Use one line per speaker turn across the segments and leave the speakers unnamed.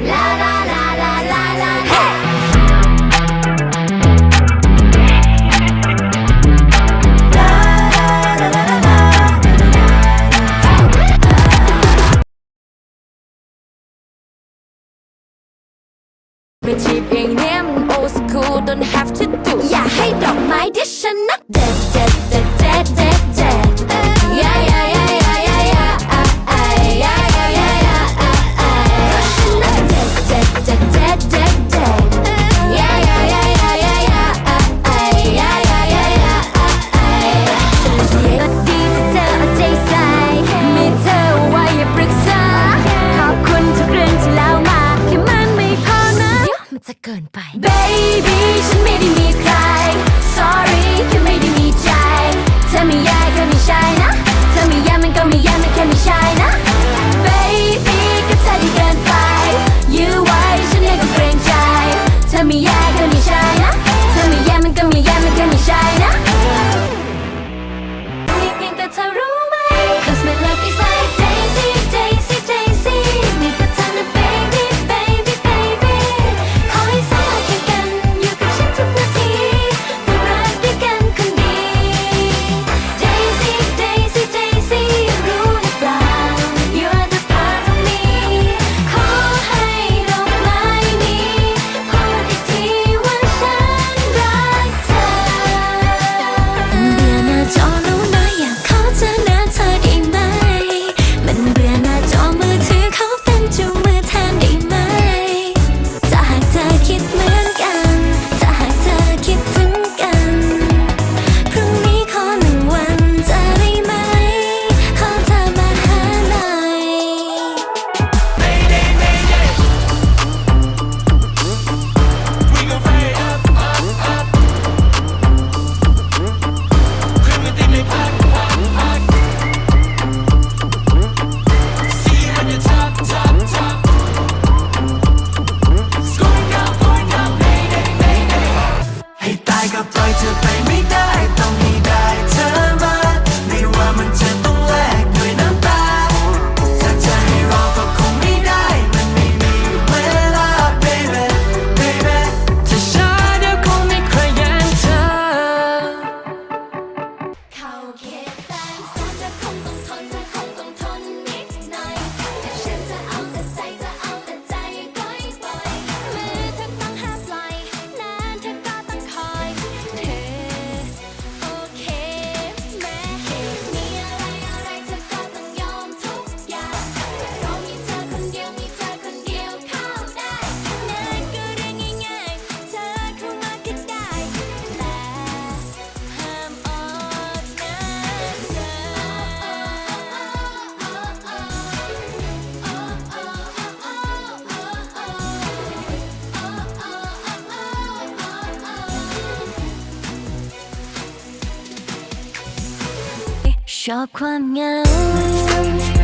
La
ชอ
บความเหงา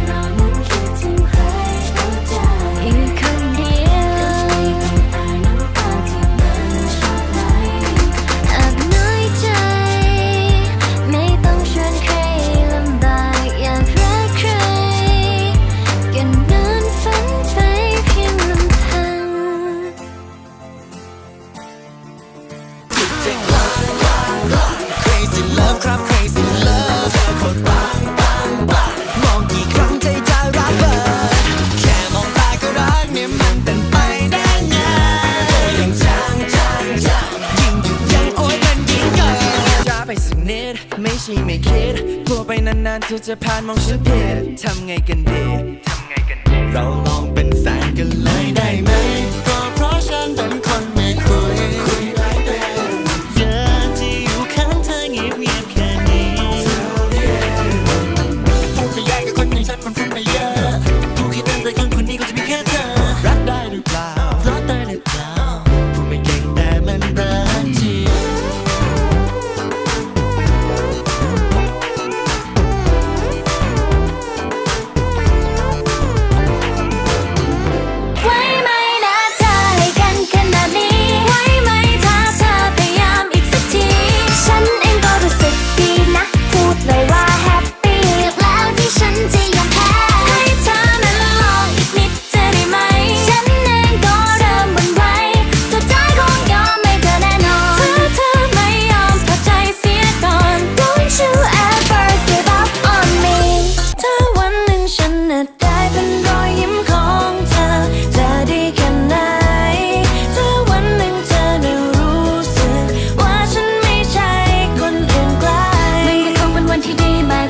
เธอจะผ่าน
มอง
ฉันเพลิ
ดทำไงกันดี Đi!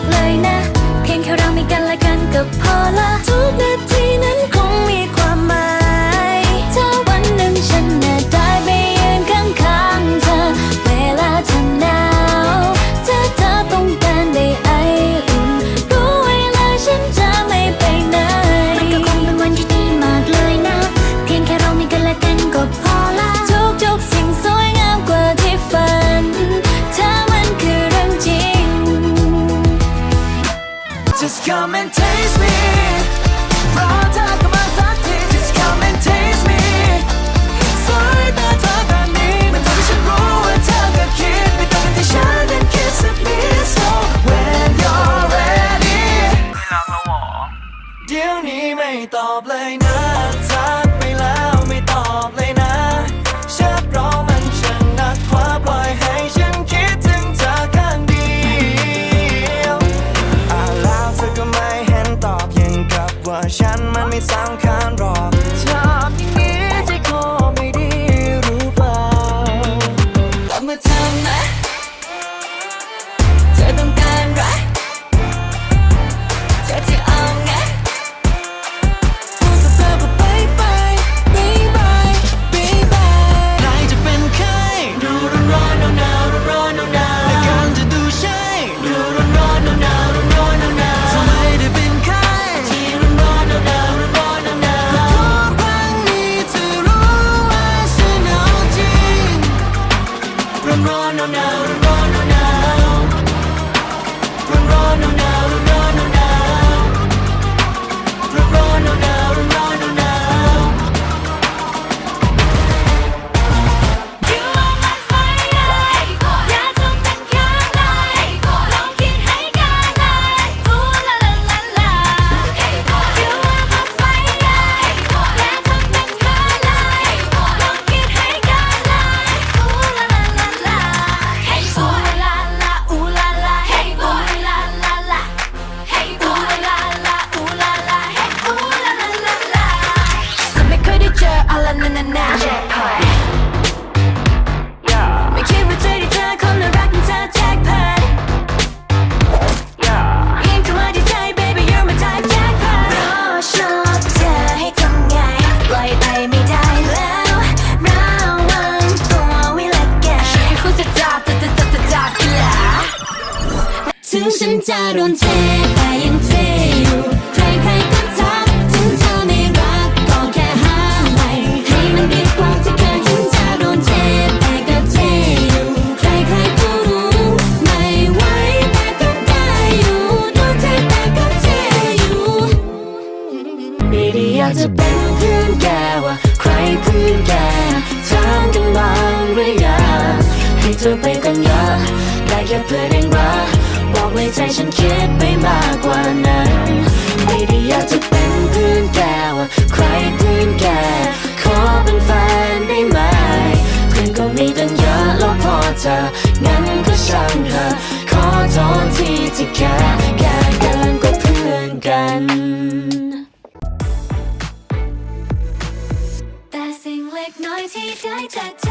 จะ
โดนเทแต่ยังเทอยู่ ใครๆก็ทักถึงเธอไม่รักก็แค่ห้ามไว้ให้มันดีกว่าที่เคยถึงจะโดนเทแต่ก็เทอยู่ ใครๆก็รู้ไม่ไหวแต่ก็ได้อยู่โดนเทแต่ก็เทอยู่ไม่ได้อยากจะเป็นเพื่อนแกว่าใครเพื่อนแกถามกันบ้างหรือยังให้เธอไปกันยาได้แค่เพื่อนเองรัก ใจฉันคิดไปมากกว่านั้น ไม่ได้อยากจะเป็นเพื่อนแกว่าใครเพื่อนแก ขอเป็นแฟนได้ไหม เพื่อนก็มีตั้งเยอะแล้วพอเธองั้นก็ช่างเธอะขอโทษทีที่แค่แค่เกินกว่าเพื่อนกัน
แต่สิ่งเล็กน้อยที่ได้จาก